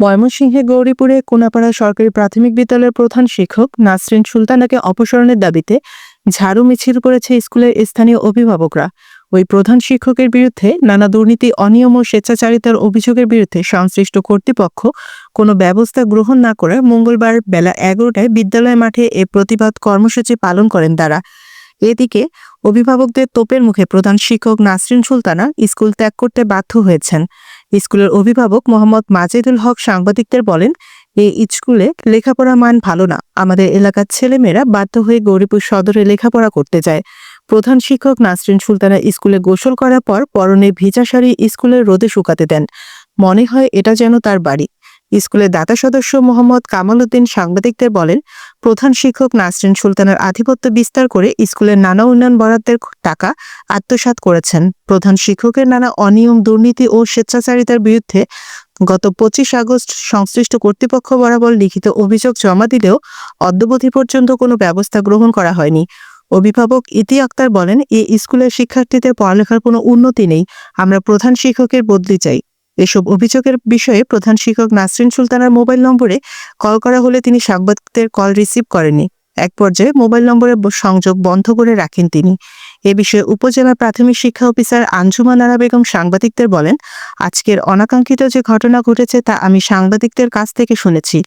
ময়মনসিংহে গৌরীপুরে কোনাপাড়া সরকারি প্রাথমিক বিদ্যালয়ের প্রধান শিক্ষক নাসরিন সুলতানাকে অপসারণের দাবিতে ঝাড়ু মিছিল করেছে স্কুলের স্থানীয় অভিভাবকরা। ওই প্রধান শিক্ষকের বিরুদ্ধে নানা দুর্নীতি, অনিয়ম ও স্বেচ্ছাচারিতার অভিযোগের বিরুদ্ধে সংশ্লিষ্ট কর্তৃপক্ষ কোনো ব্যবস্থা গ্রহণ না করে মঙ্গলবার বেলা এগারোটায় বিদ্যালয় মাঠে এ প্রতিবাদ কর্মসূচি পালন করেন তারা। এদিকে অভিভাবকদের তোপের মুখে প্রধান শিক্ষক নাসরিন সুলতানা স্কুল ত্যাগ করতে বাধ্য হয়েছেন। স্কুলের অভিভাবক মোহাম্মদ মাজেদুল হক সাংবাদিকদের বলেন, এই স্কুলে লেখাপড়ার মান ভালো না। আমাদের এলাকার ছেলেমেয়েরা বাধ্য হয়ে গৌরীপুর সদরে লেখাপড়া করতে যায়। প্রধান শিক্ষক নাসরিন সুলতানা স্কুলে গোসল করার পর পরনে ভিজা শাড়ি স্কুলের রোদে শুকাতে দেন। মনে হয় এটা যেন তার বাড়ি। স্কুলের দাতা সদস্য মোহাম্মদ কামাল উদ্দিন সাংবাদিকদের বলেন, প্রধান শিক্ষক নাসরিন সুলতানের আধিপত্য বিস্তার করে স্কুলের নানা উন্নয়ন বরাদ্দের টাকা আত্মসাৎ করেছেন। প্রধান শিক্ষকের নানা অনিয়ম, দুর্নীতি ও স্বেচ্ছাচারিতার বিরুদ্ধে গত পঁচিশ আগস্ট সংশ্লিষ্ট কর্তৃপক্ষ বরাবর লিখিত অভিযোগ জমা দিলেও অদ্যবধি পর্যন্ত কোনো ব্যবস্থা গ্রহণ করা হয়নি। অভিভাবক ইতি আক্তার বলেন এই স্কুলের শিক্ষার্থীদের পড়ালেখার কোনো উন্নতি নেই। আমরা প্রধান শিক্ষকের বদলি চাই। এসব অভিযোগের বিষয়ে প্রধান শিক্ষক নাসরিন সুলতানার মোবাইল নম্বরে কল করা হলে তিনি সাংবাদিকদের কল রিসিভ করেননি। এক পর্যায়ে মোবাইল নম্বরে সংযোগ বন্ধ করে রাখেন তিনি। এ বিষয়ে উপজেলা প্রাথমিক শিক্ষা অফিসার আঞ্জুমান আরা বেগম সাংবাদিকদের বলেন, আজকের অনাকাঙ্ক্ষিত যে ঘটনা ঘটেছে তা আমি সাংবাদিকদের কাছ থেকে শুনেছি।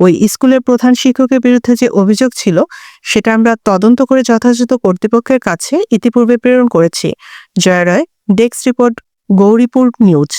ওই স্কুলের প্রধান শিক্ষকের বিরুদ্ধে যে অভিযোগ ছিল, সেটা আমরা তদন্ত করে যথাযথ কর্তৃপক্ষের কাছে ইতিপূর্বে প্রেরণ করেছি। Jaya Roy, desk report, Gouripur news.